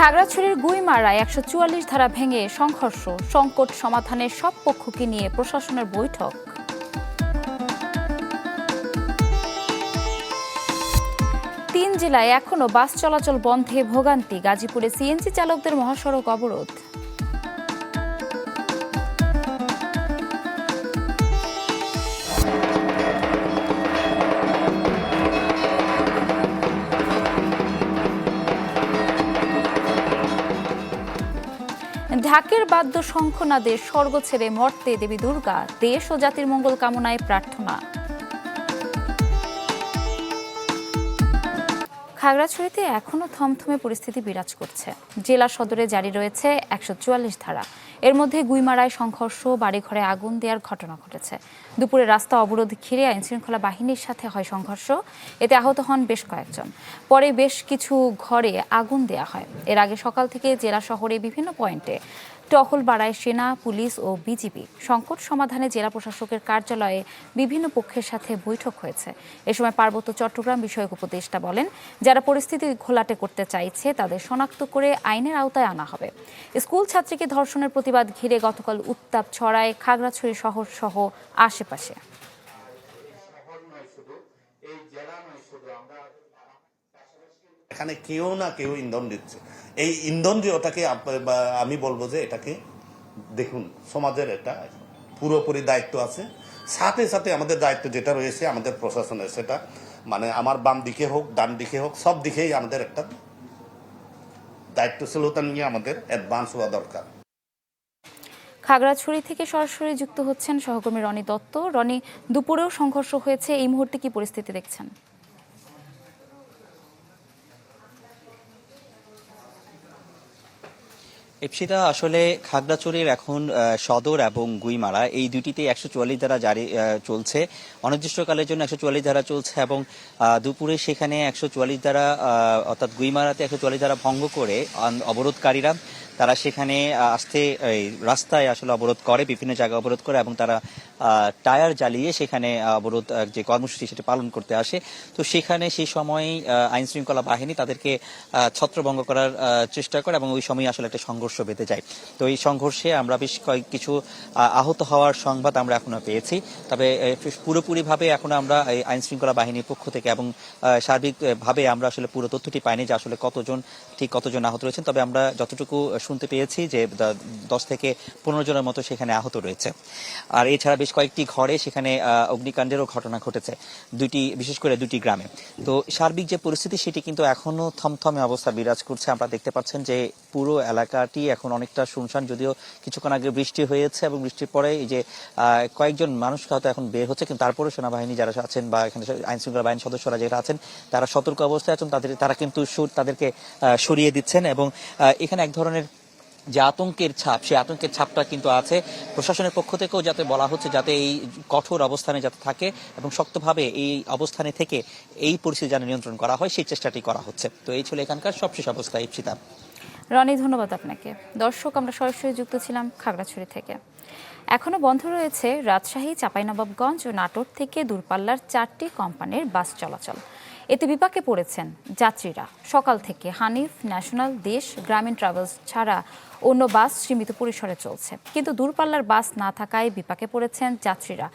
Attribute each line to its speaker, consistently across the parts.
Speaker 1: খাগড়াছড়ির গুইমারায় একশো চুয়াল্লিশ ধারা ভেঙে সংঘর্ষ, সংকট সমাধানের সব পক্ষকে নিয়ে প্রশাসনের বৈঠক। তিন জেলায় এখনও বাস চলাচল বন্ধে ভোগান্তি, গাজীপুরে সিএনজি চালকদের মহাসড়ক অবরোধ। ঢাকের বাদ্য শঙ্খনাদে স্বর্গ ছেড়ে মর্তে দেবী দুর্গা, দেশ ও জাতির মঙ্গল কামনায় প্রার্থনা। খাগড়াছড়িতে এখনও থমথমে পরিস্থিতি বিরাজ করছে। জেলা সদরে জারি রয়েছে একশো চুয়াল্লিশ ধারা। এর মধ্যে গুইমারায় সংঘর্ষ, বাড়িঘরে আগুন দেওয়ার ঘটনা ঘটেছে। দুপুরে রাস্তা অবরোধ ঘিরে আইনশৃঙ্খলা বাহিনীর সাথে হয় সংঘর্ষ। এতে আহত হন বেশ কয়েকজন। পরে বেশ কিছু ঘরে আগুন দেয়া হয়। এর আগে সকাল থেকে জেলা শহরে বিভিন্ন পয়েন্টে টহল বাড়ায় সেনা, পুলিশ ও বিজিবি। সংকট সমাধানে জেলা প্রশাসকের কার্যালয়ে বিভিন্ন পক্ষের সাথে বৈঠক হয়েছে। এ সময় পার্বত্য চট্টগ্রাম বিষয়ক উপদেষ্টা বলেন, যারা পরিস্থিতি ঘোলাটে করতে চাইছে, তাদের শনাক্ত করে আইনের আওতায় আনা হবে। স্কুল ছাত্রীকে ধর্ষণের প্রতিবাদ ঘিরে গতকাল উত্তাপ ছড়ায় খাগড়াছড়ি শহর সহ আশেপাশে।
Speaker 2: এখানে কেউ না কেউ ইন্ধন দিচ্ছে। এই ইন্ধন যে ওটাকে আমি বলব যে এটাকে দেখুন, সমাজের একটা পুরোপুরি দায়িত্ব আছে। সাথে সাথে আমাদের দায়িত্ব যেটা রয়েছে আমাদের প্রশাসনের, সেটা মানে আমার বাম দিকে হোক, ডান দিকে হোক, সব দিকেই আমাদের একটা দায়িত্বশীলতা নিয়ে আমাদের অ্যাডভান্স হওয়া দরকার।
Speaker 1: খাগড়াছড়ি থেকে সরাসরি যুক্ত হচ্ছেন সহকর্মী রনি দত্ত। রনি, দুপুরেও সংঘর্ষ হয়েছে, এই মুহূর্তে কি পরিস্থিতি দেখছেন?
Speaker 3: ইপসিতা আসলে খাগড়াছড়ির এখন সদর এবং গুইমারা, এই দুটিতে একশো চুয়াল্লিশ ধারা জারি চলছে। অনির্দিষ্টকালের জন্য একশো চুয়াল্লিশ ধারা চলছে এবং দুপুরে সেখানে একশো চুয়াল্লিশ ধারা অর্থাৎ গুইমারাতে একশো চুয়াল্লিশ ধারা ভঙ্গ করে অবরোধকারীরা তারা সেখানে আসতে রাস্তায় আসলে অবরোধ করে, বিভিন্ন জায়গায় অবরোধ করে এবং তারা টায়ার জ্বালিয়ে সেখানে অবরোধ যে কর্মসূচি সেটা পালন করতে আসে। তো সেখানে সেই সময় আইন শৃঙ্খলা বাহিনী তাদেরকে ছত্রভঙ্গ করার চেষ্টা করে এবং ওই সময় আসলে একটা সংঘর্ষ বেঁধে যায়। তো এই সংঘর্ষে আমরা বেশ কয়েক কিছু আহত হওয়ার সংবাদ আমরা এখনও পেয়েছি। তবে পুরোপুরি ভাবে এখনও আমরা এই আইন শৃঙ্খলা বাহিনীর পক্ষ থেকে এবং সার্বিকভাবে আমরা আসলে পুরো তথ্যটি পাইনি যে আসলে কতজন, ঠিক কতজন আহত রয়েছেন। তবে আমরা যতটুকু শুনতে পেয়েছি যে দশ থেকে পনেরো জনের মতো সেখানে আহত রয়েছে। আর এছাড়া বেশ কয়েকটি ঘরে সেখানে অগ্নিকাণ্ডেরও ঘটনা ঘটেছে দুটি বিশেষ করে দুটি গ্রামে। তো সার্বিক যে পরিস্থিতি, সেটি কিন্তু এখনও থমথমে অবস্থা বিরাজ করছে। আমরা দেখতে পাচ্ছেন যে পুরো এলাকাটি এখন অনেকটা শুনশান, যদিও কিছুক্ষণ আগে বৃষ্টি হয়েছে এবং বৃষ্টির পরে এই যে কয়েকজন মানুষ হয়তো এখন বের হচ্ছে, কিন্তু তারপরে সেনাবাহিনী যারা আছেন বা এখানে আইন শৃঙ্খলা বাহিনীর সদস্যরা যারা আছেন, তারা সতর্ক অবস্থায় আছেন, তাদের তারা কিন্তু সুর তাদেরকে সরিয়ে দিচ্ছেন এবং এখানে এক ধরনের যে আতঙ্কের ছাপ, সেই আতঙ্কের ছাপটা কিন্তু আছে। প্রশাসনের পক্ষ থেকেও যাতে বলা হচ্ছে, যাতে এই কঠোর অবস্থানে যাতে থাকে এবং শক্তভাবে এই অবস্থানে থেকে এই পরিস্থিতি যেন নিয়ন্ত্রণ করা হয়, সেই চেষ্টাটি করা হচ্ছে। তো এই ছিল এখানকার সবশেষ অবস্থা, ইপসিতা।
Speaker 1: রনি, ধন্যবাদ আপনাকে। দর্শক, আমরা সরাসরি যুক্ত ছিলাম খাগড়াছড়ি থেকে। এখনও বন্ধ রয়েছে রাজশাহী, চাঁপাইনবাবগঞ্জ ও নাটোর থেকে দূরপাল্লার চারটি কোম্পানির বাস চলাচল। এতে বিপাকে পড়েছেন যাত্রীরা। সকাল থেকে হানিফ ন্যাশনাল দেশ গ্রামীণ ট্রাভেলস ছাড়া অন্য বাস সীমিত পরিসরে চলছে। কিন্তু দূরপাল্লার বাস না থাকায় বিপাকে পড়েছেন যাত্রীরা।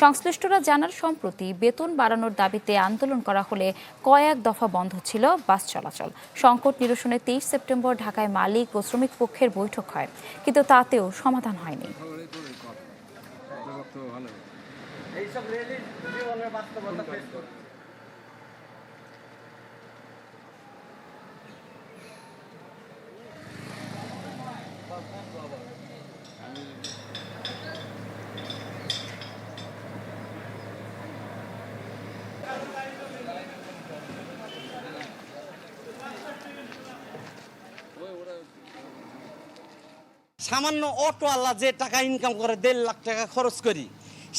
Speaker 1: সংশ্লিষ্টরা জানার সম্প্রতি বেতন বাড়ানোর দাবিতে আন্দোলন করা হলে কয়েক দফা বন্ধ ছিল বাস চলাচল। সংকট নিরসনে তেইশ সেপ্টেম্বর ঢাকায় মালিক ও শ্রমিক পক্ষের বৈঠক হয়, কিন্তু তাতেও সমাধান হয়নি।
Speaker 4: সামান্য অটো আল্লাহ যে টাকা ইনকাম করে দেড় লাখ টাকা খরচ করি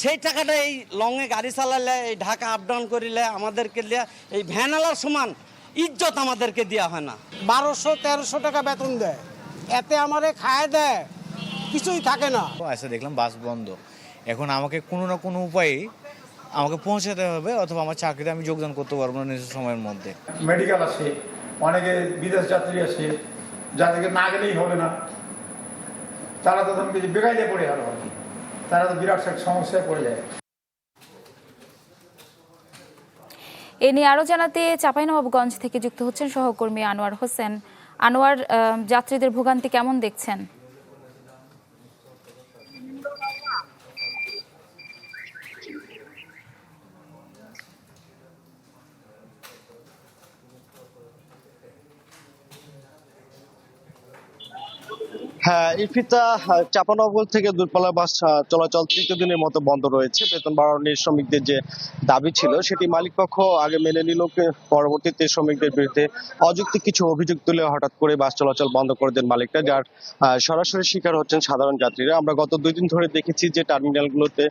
Speaker 4: সেই টাকাটা এই লংয়ে গাড়ি চালালে এই ঢাকা আপ ডাউন করিলে আমাদেরকে লিয়া এই ভ্যানালার সমান ইজ্জত আমাদেরকে দেওয়া হয় না।
Speaker 5: বারোশো তেরোশো টাকা বেতন দেয়। এতে আমারে খায় দেয়। কিছুই থাকে না।
Speaker 6: এসে দেখলাম বাস বন্ধ। এখন আমাকে কোনো না কোনো উপায়ে আমাকে পৌঁছাতে হবে অথবা আমার চাকরিতে আমি যোগদান করতে পারব না নিজের সময়ের মধ্যে।
Speaker 7: মেডিকেল আসে অনেকে বিদেশ যাত্রী আছে যাদেরকে না গেলেই হবে না। তারা তো কিছু বেকাইলে পড়ে গেল আর কি। তারা তো বিরাট সমস্যায় পড়ে যায়।
Speaker 1: এ নিয়ে আরও জানাতে চাঁপাইনবাবগঞ্জ থেকে যুক্ত হচ্ছেন সহকর্মী আনোয়ার হোসেন। আনোয়ার যাত্রীদের ভোগান্তি কেমন দেখছেন?
Speaker 8: হ্যাঁ ইফিতা চাপানগর থেকে দূরপাল্লা বাস চলাচল তৃতীয় দিনের মতো বন্ধ রয়েছে। বেতন শ্রমিকদের যে দাবি ছিল, সেটি মালিক পক্ষ আগে মেনে নিল পরবর্তীতে শ্রমিকদের বিরুদ্ধে অযৌক্তিক কিছু অভিযোগ তুলে হঠাৎ করে বাস চলাচল বন্ধ করে দেন মালিকটা, যার সরাসরি শিকার হচ্ছেন সাধারণ যাত্রীরা। আমরা গত দুই দিন ধরে দেখেছি যে টার্মিনালগুলোতে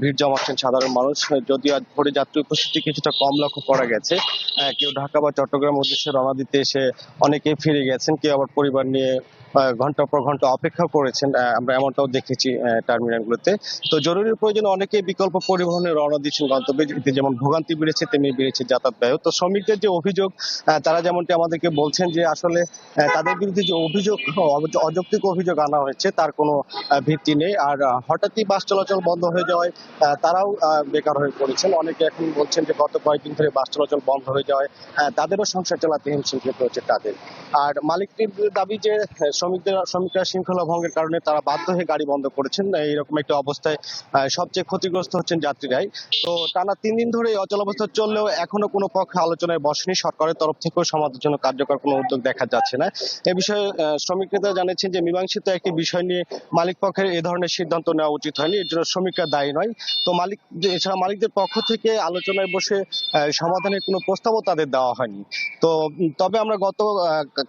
Speaker 8: ভিড় জমাচ্ছেন সাধারণ মানুষ। যদিও আজ ভোরে যাত্রী উপস্থিতি কিছুটা কম লক্ষ্য করা গেছে। কেউ ঢাকা বা চট্টগ্রাম উদ্দেশ্যে রওনা দিতে এসে অনেকে ফিরে গেছেন, কেউ আবার পরিবার নিয়ে আহ, ঘণ্টার পর ঘণ্টা অপেক্ষা করেছেন আমরা এমনটাও দেখেছি টার্মিনালগুলোতে। তো জরুরি প্রয়োজনে অনেকেই বিকল্প পরিবহনে রওনা দিচ্ছেন গন্তব্যে। যেমন ভোগান্তি বেড়েছে তেমনি বেড়েছে যাতায়াত ব্যয় তো শ্রমিকদের যে অভিযোগ তারা যেমনটি আমাদেরকে বলছেন যে আসলে তাদের বিরুদ্ধে যে অভিযোগ অযৌক্তিক অভিযোগ আনা হয়েছে তার কোনো ভিত্তি নেই। আর হঠাৎই বাস চলাচল বন্ধ হয়ে যাওয়ায় তারাও বেকার হয়ে পড়েছেন। অনেকে এখন বলছেন যে গত কয়েকদিন ধরে বাস চলাচল বন্ধ হয়ে যাওয়ায় তাদেরও সংসার চালাতে হিমশিম খেতে হচ্ছে তাদের। আর মালিকটির দাবি যে শ্রমিকদের শ্রমিকরা শৃঙ্খলা ভঙ্গের কারণে তারা বাধ্য হয়ে গাড়ি বন্ধ করেছেন। এইরকম একটা অবস্থায় সবচেয়ে ক্ষতিগ্রস্ত হচ্ছেন যাত্রীরাই। তো টানা তিন দিন ধরে এই অচল অবস্থা চললেও এখনও কোনো পক্ষে আলোচনায় বসেনি। সরকারের তরফ থেকেও সমাধানের জন্য কার্যকর কোনো উদ্যোগ দেখা যাচ্ছে না। এ বিষয়ে শ্রমিক নেতারা জানিয়েছেন যে মীমাংসিত একটি বিষয় নিয়ে মালিক পক্ষের এ ধরনের সিদ্ধান্ত নেওয়া উচিত হয়নি। এর জন্য শ্রমিকরা দায়ী নয়। তো মালিক, এছাড়া মালিকদের পক্ষ থেকে আলোচনায় বসে সমাধানের কোনো প্রস্তাবও তাদের দেওয়া হয়নি। তো তবে আমরা গত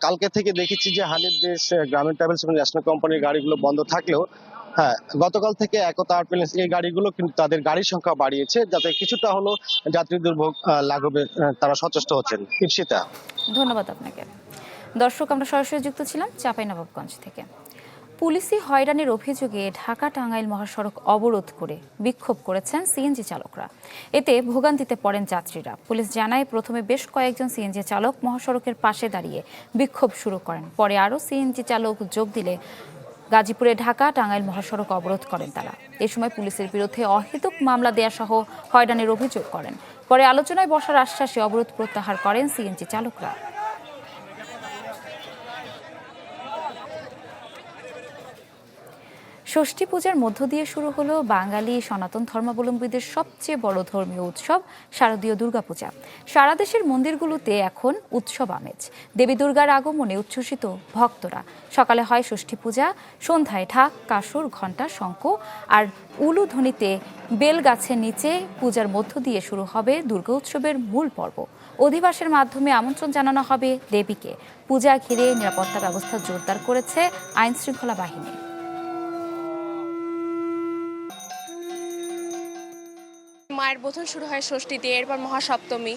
Speaker 8: কালকে থেকে দেখেছি যে হানিফ দেশ গ্রামীণ ট্রাভেলস এবং ন্যাশনাল কোম্পানির গাড়িগুলো বন্ধ থাকলেও হ্যাঁ গতকাল থেকে একতা আর্টপ্লেন্স এই গাড়িগুলো কিন্তু তাদের গাড়ির সংখ্যা বাড়িয়েছে, যাতে কিছুটা হলো যাত্রী দুর্ভোগ লাঘবে তারা সচেষ্ট হচ্ছেন। ইপসিতা
Speaker 1: ধন্যবাদ আপনাকে। দর্শক, আমরা সরাসরি যুক্ত ছিলাম চাপাইনবাবগঞ্জ থেকে। পুলিশি হয়রানির অভিযোগে ঢাকা টাঙ্গাইল মহাসড়ক অবরোধ করে বিক্ষোভ করেছেন সিএনজি চালকরা। এতে ভোগান্তিতে পড়েন যাত্রীরা। পুলিশ জানায়, প্রথমে বেশ কয়েকজন সিএনজি চালক মহাসড়কের পাশে দাঁড়িয়ে বিক্ষোভ শুরু করেন। পরে আরও সিএনজি চালক যোগ দিলে গাজীপুরে ঢাকা টাঙ্গাইল মহাসড়ক অবরোধ করেন তারা। এ সময় পুলিশের বিরুদ্ধে অহেতুক মামলা দেয়া সহ হয়রানির অভিযোগ করেন। পরে আলোচনায় বসার আশ্বাসে অবরোধ প্রত্যাহার করেন সিএনজি চালকরা। ষষ্ঠী পূজার মধ্য দিয়ে শুরু হলো বাঙালি সনাতন ধর্মাবলম্বীদের সবচেয়ে বড় ধর্মীয় উৎসব, শারদীয় দুর্গাপূজা। সারা দেশের মন্দিরগুলোতে এখন উৎসব আমেজ। দেবী দুর্গার আগমনে উচ্ছ্বসিত ভক্তরা। সকালে হয় ষষ্ঠী পূজা, সন্ধ্যায় ঢাক, কাসুর, ঘণ্টা, শঙ্খ। আর উলু ধ্বনিতে বেল গাছের নিচে পূজার মধ্য দিয়ে শুরু হবে দুর্গা উৎসবের মূল পর্ব। অধিবাসের মাধ্যমে আমন্ত্রণ জানানো হবে দেবীকে। পূজা ঘিরে নিরাপত্তা ব্যবস্থা জোরদার করেছে আইনশৃঙ্খলা বাহিনী।
Speaker 9: মায়ের বোধন শুরু হয় ষষ্ঠীতে এরপর মহাসপ্তমী।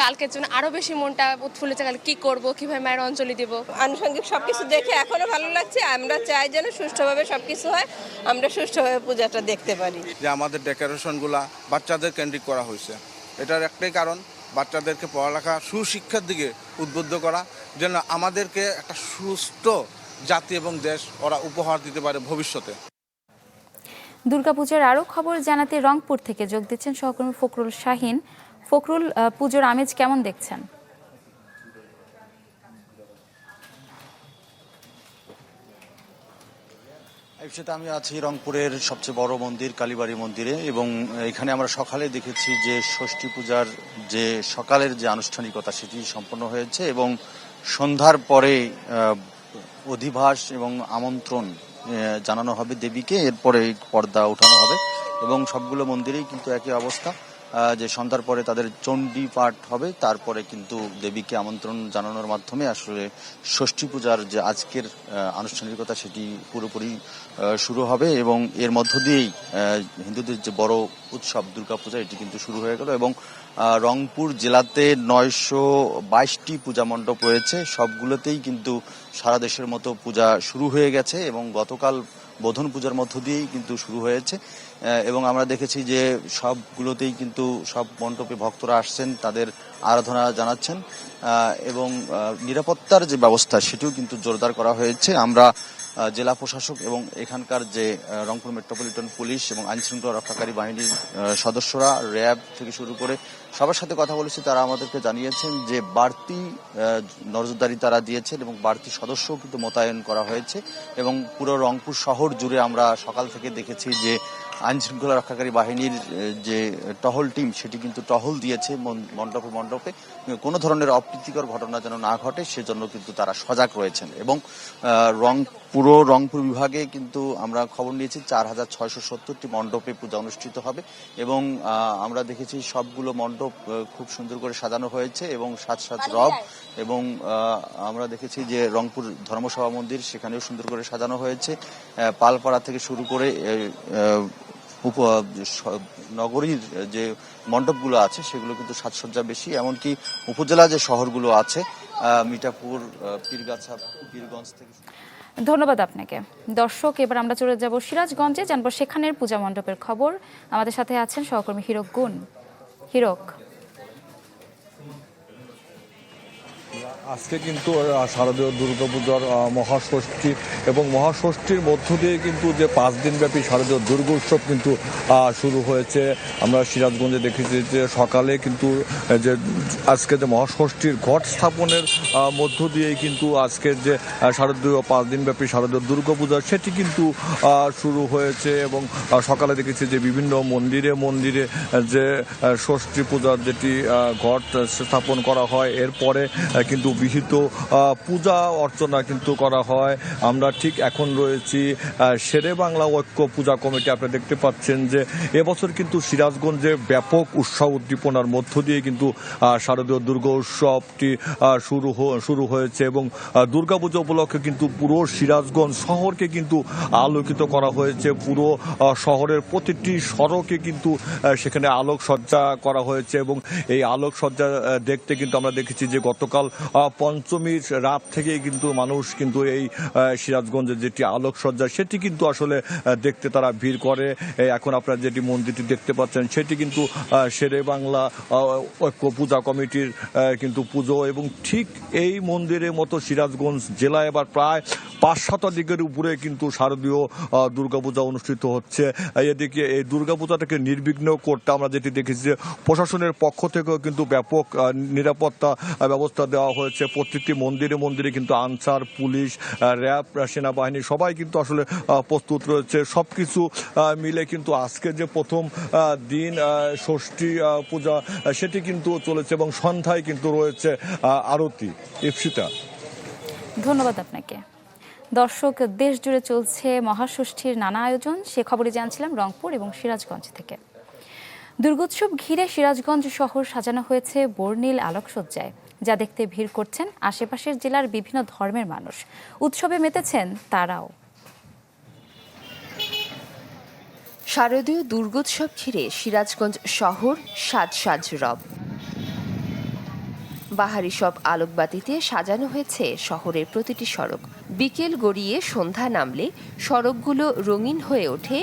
Speaker 9: কালকের জন্য আরও বেশি মনটা উৎফুল্লিত কাল কি করব কীভাবে মায়ের অঞ্জলি দেব?
Speaker 10: আনুষঙ্গিক সবকিছু দেখে এখনও ভালো লাগছে আমরা চাই যেন সুষ্ঠুভাবে সবকিছু হয় আমরা সুষ্ঠুভাবে পূজাটা দেখতে পারি।
Speaker 11: যে আমাদের ডেকোরেশনগুলা বাচ্চাদের কেন্দ্রিক করা হয়েছে। এটার একটাই কারণ বাচ্চাদেরকে পড়ালেখা সুশিক্ষার দিকে উদ্বুদ্ধ করা যেন আমাদেরকে একটা সুস্থ জাতি এবং দেশ ওরা উপহার দিতে পারে ভবিষ্যতে।
Speaker 1: দুর্গাপূজার আরও খবর জানাতে রংপুর থেকে যোগ দিচ্ছেন সহকর্মী ফখরুল শাহিন। ফখরুল পুজোর আমেজ কেমন দেখছেন?
Speaker 12: বিষয়তে আমি আছি রংপুরের সবচেয়ে বড় মন্দির কালীবাড়ি মন্দিরে এবং এখানে আমরা সকালে দেখেছি যে ষষ্ঠী পূজার যে সকালের যে আনুষ্ঠানিকতা সেটি সম্পন্ন হয়েছে এবং সন্ধ্যার পরে আহ, অধিবাস এবং আমন্ত্রণ জানানো হবে দেবীকে, এরপরে পর্দা উঠানো হবে। এবং সবগুলো মন্দিরেই কিন্তু একই অবস্থা। যে সন্ধ্যার পরে তাদের চণ্ডী পাঠ হবে, তারপরে কিন্তু দেবীকে আমন্ত্রণ জানানোর মাধ্যমে আসলে ষষ্ঠী পূজার যে আজকের আনুষ্ঠানিকতা সেটি পুরোপুরি শুরু হবে। এবং এর মধ্য দিয়েই হিন্দুদের যে বড় উৎসব দুর্গাপূজা এটি কিন্তু শুরু হয়ে গেল। এবং রংপুর জেলাতে নয়শো বাইশটি পূজা মণ্ডপ রয়েছে। সবগুলোতেই কিন্তু সারা দেশের মতো পূজা শুরু হয়ে গেছে এবং গতকাল বোধন পূজার মধ্য দিয়েই কিন্তু শুরু হয়েছে। এবং আমরা দেখেছি যে সবগুলোতেই কিন্তু সব মণ্ডপে ভক্তরা আসছেন, তাদের আরাধনা জানাচ্ছেন। এবং নিরাপত্তার যে ব্যবস্থা, সেটিও কিন্তু জোরদার করা হয়েছে। আমরা জেলা প্রশাসক এবং এখানকার যে রংপুর মেট্রোপলিটন পুলিশ এবং আইন শৃঙ্খলা রক্ষাকারী বাহিনীর সদস্যরা র্যাব থেকে শুরু করে সবার সাথে কথা বলেছি, তারা আমাদেরকে জানিয়েছেন যে বাড়তি নজরদারি তারা দিয়েছেন এবং বাড়তি সদস্য কিন্তু মোতায়েন করা হয়েছে এবং পুরো রংপুর শহর জুড়ে আমরা সকাল থেকে দেখেছি যে আইন শৃঙ্খলা রক্ষাকারী বাহিনীর যে টহল টিম সেটি কিন্তু টহল দিয়েছে মণ্ডপে মণ্ডপে। কোনো ধরনের অপ্রীতিকর ঘটনা যেন না ঘটে সেজন্য কিন্তু তারা সজাগ রয়েছেন। এবং রং পুরো রংপুর বিভাগে কিন্তু আমরা খবর নিয়েছি চার হাজার ছয়শো সত্তরটি মণ্ডপে পূজা অনুষ্ঠিত হবে। এবং আমরা দেখেছি সবগুলো মণ্ডপ খুব সুন্দর করে সাজানো হয়েছে এবং সাত সাত রব এবং আমরা দেখেছি যে রংপুর ধর্মসভা মন্দির সেখানেও সুন্দর করে সাজানো হয়েছে। পালপাড়া থেকে শুরু করে নগরীর যে মণ্ডপগুলো আছে, সেগুলো কিন্তু সাজসজ্জা বেশি। এমনকি উপজেলা যে শহরগুলো আছে মিঠাপুর পীরগাছা, পীরগঞ্জ থেকে
Speaker 1: ধন্যবাদ আপনাকে। দর্শক, এবার আমরা চলে যাব সিরাজগঞ্জে। জানব সেখানের পূজা মণ্ডপের খবর। আমাদের সাথে আছেন সহকর্মী হিরক গুণ। হিরক
Speaker 13: আজকে কিন্তু শারদীয় দুর্গাপূজার মহাষষ্ঠী এবং মহাষষ্ঠীর মধ্য দিয়ে কিন্তু যে পাঁচ দিনব্যাপী শারদীয় দুর্গা উৎসব কিন্তু শুরু হয়েছে। আমরা সিরাজগঞ্জে দেখেছি যে সকালে কিন্তু যে আজকে যে মহাষষ্ঠীর ঘট স্থাপনের মধ্য দিয়েই কিন্তু আজকের যে শারদীয় পাঁচ দিনব্যাপী শারদীয় দুর্গাপূজা সেটি কিন্তু শুরু হয়েছে এবং সকালে দেখেছি যে বিভিন্ন মন্দিরে মন্দিরে যে ষষ্ঠী পূজার যেটি ঘট স্থাপন করা হয়, এরপরে কিন্তু বিহিত পূজা অর্চনা কিন্তু করা হয়। আমরা ঠিক এখন রয়েছি শেরে বাংলা ঐক্য পূজা কমিটি। আপনারা দেখতে পাচ্ছেন যে এবছর কিন্তু সিরাজগঞ্জে ব্যাপক উৎসব উদ্দীপনার মধ্য দিয়ে কিন্তু শারদীয় দুর্গা উৎসবটি শুরু শুরু হয়েছে এবং দুর্গাপূজা উপলক্ষে কিন্তু পুরো সিরাজগঞ্জ শহরকে কিন্তু আলোকিত করা হয়েছে। পুরো শহরের প্রতিটি সড়কে কিন্তু সেখানে আলোকসজ্জা করা হয়েছে এবং এই আলোকসজ্জা দেখতে কিন্তু আমরা দেখেছি যে গতকাল পঞ্চমীর রাত থেকেই কিন্তু মানুষ কিন্তু এই সিরাজগঞ্জের যেটি আলোকসজ্জা, সেটি কিন্তু আসলে দেখতে তারা ভিড় করে। এখন আপনারা যেটি মন্দিরটি দেখতে পাচ্ছেন, সেটি কিন্তু শেরে বাংলা ঐক্য পূজা কমিটির কিন্তু পুজো এবং ঠিক এই মন্দিরের মতো সিরাজগঞ্জ জেলায় এবার প্রায় পাঁচ শতাধিকের উপরে কিন্তু শারদীয় দুর্গাপূজা অনুষ্ঠিত হচ্ছে। এদিকে এই দুর্গাপূজাটাকে নির্বিঘ্ন করতে আমরা যেটি দেখেছি যে প্রশাসনের পক্ষ থেকেও কিন্তু ব্যাপক নিরাপত্তা ব্যবস্থা দেওয়া হয়েছে। প্রত্যেকটি মন্দিরে মন্দিরে কিন্তু আনসার, পুলিশ র্যাব, সেনাবাহিনী সবাই কিন্তু আসলে প্রস্তুত রয়েছে। সব কিছু মিলে কিন্তু আজকে যে প্রথম দিন ষষ্ঠী পূজা সেটি কিন্তু চলেছে এবং সন্ধ্যায় কিন্তু রয়েছে আরতি। ইপসিতা।
Speaker 1: ধন্যবাদ আপনাকে। দর্শক দেশ জুড়ে চলছে মহাষষ্ঠীর নানা আয়োজন। সে খবরই জানছিলাম রংপুর এবং সিরাজগঞ্জ থেকে। দুর্গোৎসব ঘিরে সিরাজগঞ্জ শহর সাজানো হয়েছে বর্ণিল আলোকসজ্জায়। যা দেখতে ভিড় করছেন আশেপাশের জেলার বিভিন্ন ধর্মের মানুষ। উৎসবে মেতেছেন তারাও।
Speaker 14: শারদীয় দুর্গোৎসব ঘিরে সিরাজগঞ্জ শহর সাজ সাজ রব। বাহারি সব আলোকবাতিতে সাজানো হয়েছে শহরের প্রতিটি সড়ক। বিকেল গড়িয়ে সন্ধ্যা নামলে সড়কগুলো রঙিন হয়ে ওঠে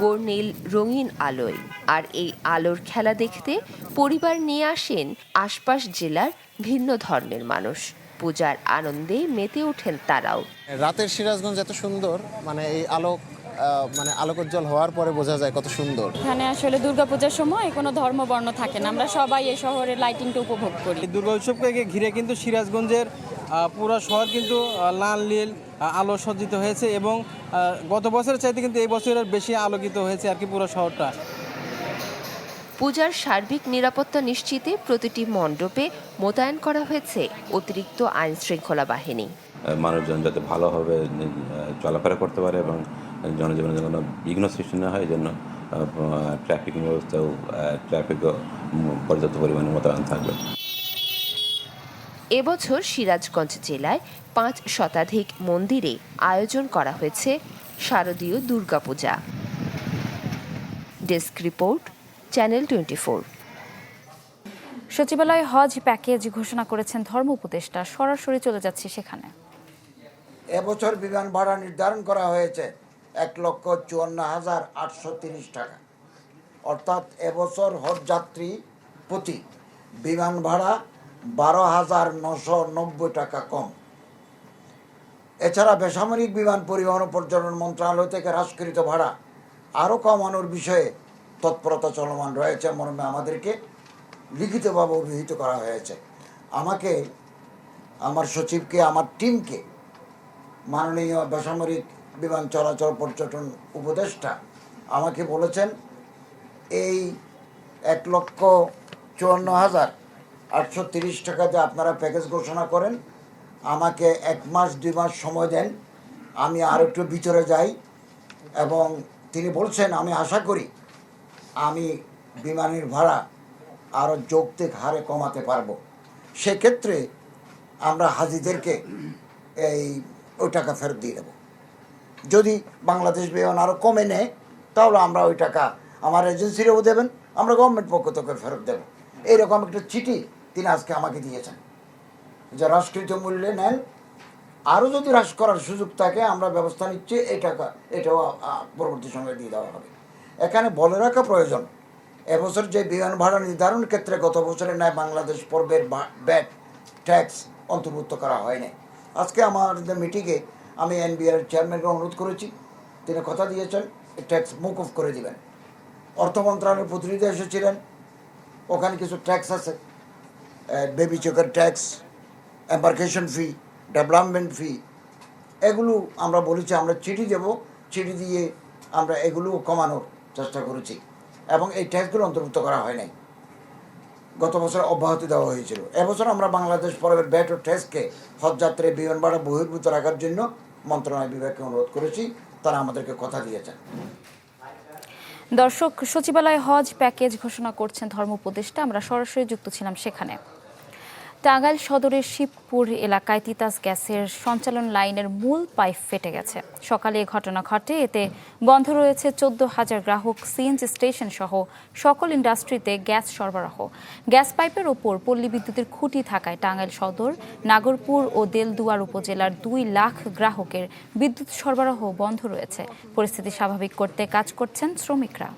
Speaker 14: বর্ণিল রঙিন আলোয়। আর এই আলোর খেলা দেখতে পরিবার নিয়ে আসেন আশপাশ জেলার ভিন্ন ধর্মের মানুষ। পূজার আনন্দে মেতে ওঠেন তারাও।
Speaker 15: রাতের সিরাজগঞ্জ এত সুন্দর মানে এই আলোক আহ, মানে আলোকোজ্জ্বল হওয়ার পরে বোঝা যায় কত সুন্দর।
Speaker 16: এখানে আসলে দুর্গাপূজার সময় কোনো ধর্ম বর্ণ থাকে না। আমরা সবাই এই শহরের লাইটিংটা উপভোগ করি।
Speaker 17: দুর্গা উৎসবকে ঘিরে কিন্তু সিরাজগঞ্জের পুরো শহর কিন্তু লাল নীল আলো সজ্জিত হয়েছে এবং গত বছরের চাইতে কিন্তু এই বছরের বেশি আলোকিত হয়েছে আর কি পুরো শহরটা।
Speaker 14: পূজার সার্বিক নিরাপত্তা নিশ্চিতে প্রতিটি মণ্ডপে মোতায়েন করা হয়েছে অতিরিক্ত আইন শৃঙ্খলা বাহিনী
Speaker 18: মানুষজন যাতে ভালোভাবে চলাফেরা করতে পারে এবং জনজীবনে যেন কোনো বিঘ্ন সৃষ্টি না হয় এই জন্য ট্রাফিক ব্যবস্থাও ট্রাফিকও পর্যাপ্ত পরিমাণে মোতায়েন থাকবে।
Speaker 14: এবছর সিরাজগঞ্জ জেলায় পাঁচ শতাধিক মন্দিরে আয়োজন করা হয়েছে শারদীয় Durga Puja. Desk report channel twenty four.
Speaker 1: সচিবালয় হজ প্যাকেজ ঘোষণা করেছেন ধর্ম উপদেষ্টা। সরাসরি চলে যাচ্ছে সেখানে।
Speaker 19: এবছর বিমান ভাড়া নির্ধারণ করা হয়েছে এক লক্ষ চুয়ান্ন হাজার আটশো তিরিশ টাকা। অর্থাৎ এবছর হজ যাত্রী প্রতি বিমান ভাড়া বারো হাজার নশো নব্বই টাকা কম। এছাড়া বেসামরিক বিমান পরিবহন ও পর্যটন মন্ত্রণালয় থেকে হ্রাসকৃত ভাড়া আরও কমানোর বিষয়ে তৎপরতা চলমান রয়েছে মর্মে আমাদেরকে লিখিতভাবে অভিহিত করা হয়েছে। আমাকে, আমার সচিবকে, আমার টিমকে মাননীয় বেসামরিক বিমান চলাচল পর্যটন উপদেষ্টা আমাকে বলেছেন, এই এক লক্ষ চুয়ান্ন হাজার আটশো তিরিশ টাকাতে আপনারা প্যাকেজ ঘোষণা করেন। আমাকে এক মাস, দুই মাস সময় দেন। আমি আর একটু ভিতরে যাই এবং তিনি বলছেন, আমি আশা করি আমি বিমানের ভাড়া আরও যৌক্তিক হারে কমাতে পারব। সেক্ষেত্রে আমরা হাজিদেরকে এই, ওই টাকা ফেরত দিয়ে দেবো। যদি বাংলাদেশ বিমান আরও কমে নেয়, তাহলে আমরা ওই টাকা আমার এজেন্সিরাও দেবেন, আমরা গভর্নমেন্ট পক্ষ থেকে ফেরত দেবো। এইরকম একটা চিঠি তিনি আজকে আমাকে দিয়েছেন। যে হ্রাসকৃত মূল্যে নেন আরও যদি হ্রাস করার সুযোগ থাকে, আমরা ব্যবস্থা নিচ্ছি, এই টাকা, এটাও পরবর্তী সময়ে দিয়ে দেওয়া হবে। এখানে বলে রাখা প্রয়োজন, এবছর যে বিমান ভাড়া নির্ধারণ ক্ষেত্রে গত বছরের ন্যায় বাংলাদেশ পর্বের ব্যাট ট্যাক্স অন্তর্ভুক্ত করা হয়নি। আজকে আমাদের মিটিংয়ে আমি এনবিআর চেয়ারম্যানকে অনুরোধ করেছি, তিনি কথা দিয়েছেন, ট্যাক্স মুকুফ করে দিবেন। অর্থ মন্ত্রণালয়ের প্রতিনিধি এসেছিলেন, ওখানে কিছু ট্যাক্স আছে বেবি চোখের tax embarkation fee development fee এগুলো আমরা বলেছি, আমরা চিঠি দেব, চিঠি দিয়ে আমরা এগুলো কমানোর চেষ্টা করেছি এবং এই ট্যাক্সগুলো অন্তর্ভুক্ত করা হয় নাই। গত বছর অব্যাহতি দেওয়া হয়েছিল। এবছর আমরা বাংলাদেশ পর্বের ব্যাট ও ট্যাক্সকে হজযাত্রী বিমান ভাড়া বহির্ভূত রাখার জন্য মন্ত্রণালয় বিভাগকে অনুরোধ করেছি, তারা আমাদেরকে কথা দিয়েছেন
Speaker 1: দর্শক সচিবালয় হজ প্যাকেজ ঘোষণা করছেন ধর্ম উপদেষ্টা। আমরা সরাসরি যুক্ত ছিলাম সেখানে। টাঙ্গাইল সদরের শিবপুর এলাকায় তিতাস গ্যাসের সঞ্চালন লাইনের মূল পাইপ ফেটে গেছে। সকালে এ ঘটনা ঘটে। এতে বন্ধ রয়েছে চোদ্দ হাজার গ্রাহক সিএনজি স্টেশন সহ সকল ইন্ডাস্ট্রিতে গ্যাস সরবরাহ। গ্যাস পাইপের ওপর পল্লী বিদ্যুতের খুঁটি থাকায় টাঙ্গাইল সদর, নাগরপুর ও দেলদুয়ার উপজেলার দুই লাখ গ্রাহকের বিদ্যুৎ সরবরাহ বন্ধ রয়েছে। পরিস্থিতি স্বাভাবিক করতে কাজ করছেন শ্রমিকরা।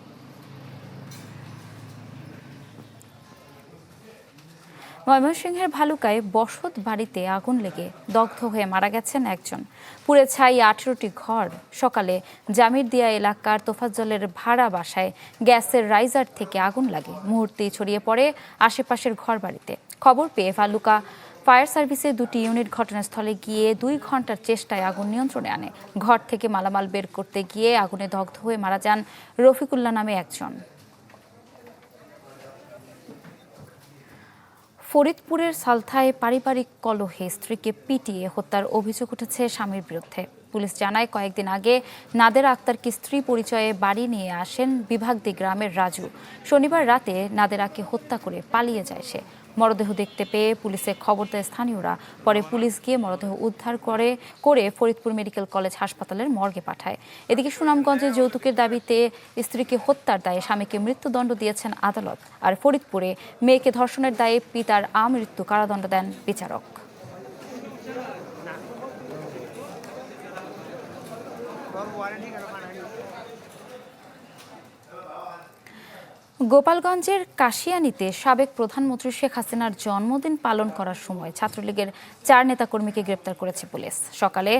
Speaker 1: ময়মনসিংহের ভালুকায় বসত বাড়িতে আগুন লেগে দগ্ধ হয়ে মারা গেছেন একজন। পুড়ে ছাই আঠেরোটি ঘর। সকালে জামির দিয়া এলাকার তোফাজ্জলের ভাড়া বাসায় গ্যাসের রাইজার থেকে আগুন লাগে। মুহূর্তেই ছড়িয়ে পড়ে আশেপাশের ঘর বাড়িতে খবর পেয়ে ভালুকা ফায়ার সার্ভিসে দুটি ইউনিট ঘটনাস্থলে গিয়ে দুই ঘণ্টার চেষ্টায় আগুন নিয়ন্ত্রণে আনে। ঘর থেকে মালামাল বের করতে গিয়ে আগুনে দগ্ধ হয়ে মারা যান রফিকুল্লাহ নামে একজন। ফরিদপুরের সালথায় পারিবারিক কলহে স্ত্রীকে পিটিয়ে হত্যার অভিযোগ উঠেছে স্বামীর বিরুদ্ধে। পুলিশ জানায়, কয়েকদিন আগে নাদের আক্তারকে স্ত্রী পরিচয়ে বাড়ি নিয়ে আসেন বিভাগদি গ্রামের রাজু। শনিবার রাতে নাদেরাকে হত্যা করে পালিয়ে যায় সে। মরদেহ দেখতে পেয়ে পুলিশে খবর দেয় স্থানীয়রা। পরে পুলিশ গিয়ে মরদেহ উদ্ধার করে করে ফরিদপুর মেডিকেল কলেজ হাসপাতালের মর্গে পাঠায়। এদিকে সুনামগঞ্জে যৌতুকের দাবিতে স্ত্রীকে হত্যার দায়ে স্বামীকে মৃত্যুদণ্ড দিয়েছেন আদালত। আর ফরিদপুরে মেয়েকে ধর্ষণের দায়ে পিতার আমৃত্যু কারাদণ্ড দেন বিচারক। গোপালগঞ্জের কাশিয়ানীতে সাবেক প্রধানমন্ত্রী শেখ হাসিনার জন্মদিন পালন করার সময় ছাত্রলীগের চার নেতাকর্মীকে গ্রেপ্তার করেছে পুলিশ। সকালে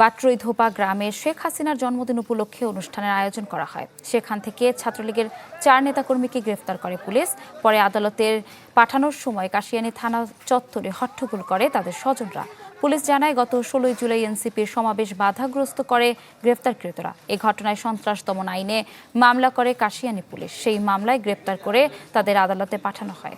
Speaker 1: বাটরই ধোপা গ্রামে শেখ হাসিনার জন্মদিন উপলক্ষে অনুষ্ঠানের আয়োজন করা হয়। সেখান থেকে ছাত্রলীগের চার নেতাকর্মীকে গ্রেফতার করে পুলিশ। পরে আদালতের পাঠানোর সময় কাশিয়ানী থানা চত্বরে হট্টগোল করে তাদের স্বজনরা। পুলিশ জানায়, গত ষোলোই জুলাই এনসিপির সমাবেশ বাধাগ্রস্ত করে গ্রেফতারকৃতরা। এ ঘটনায় সন্ত্রাস দমন আইনে মামলা করে কাশিয়ানি পুলিশ। সেই মামলায় গ্রেপ্তার করে তাদের আদালতে পাঠানো হয়।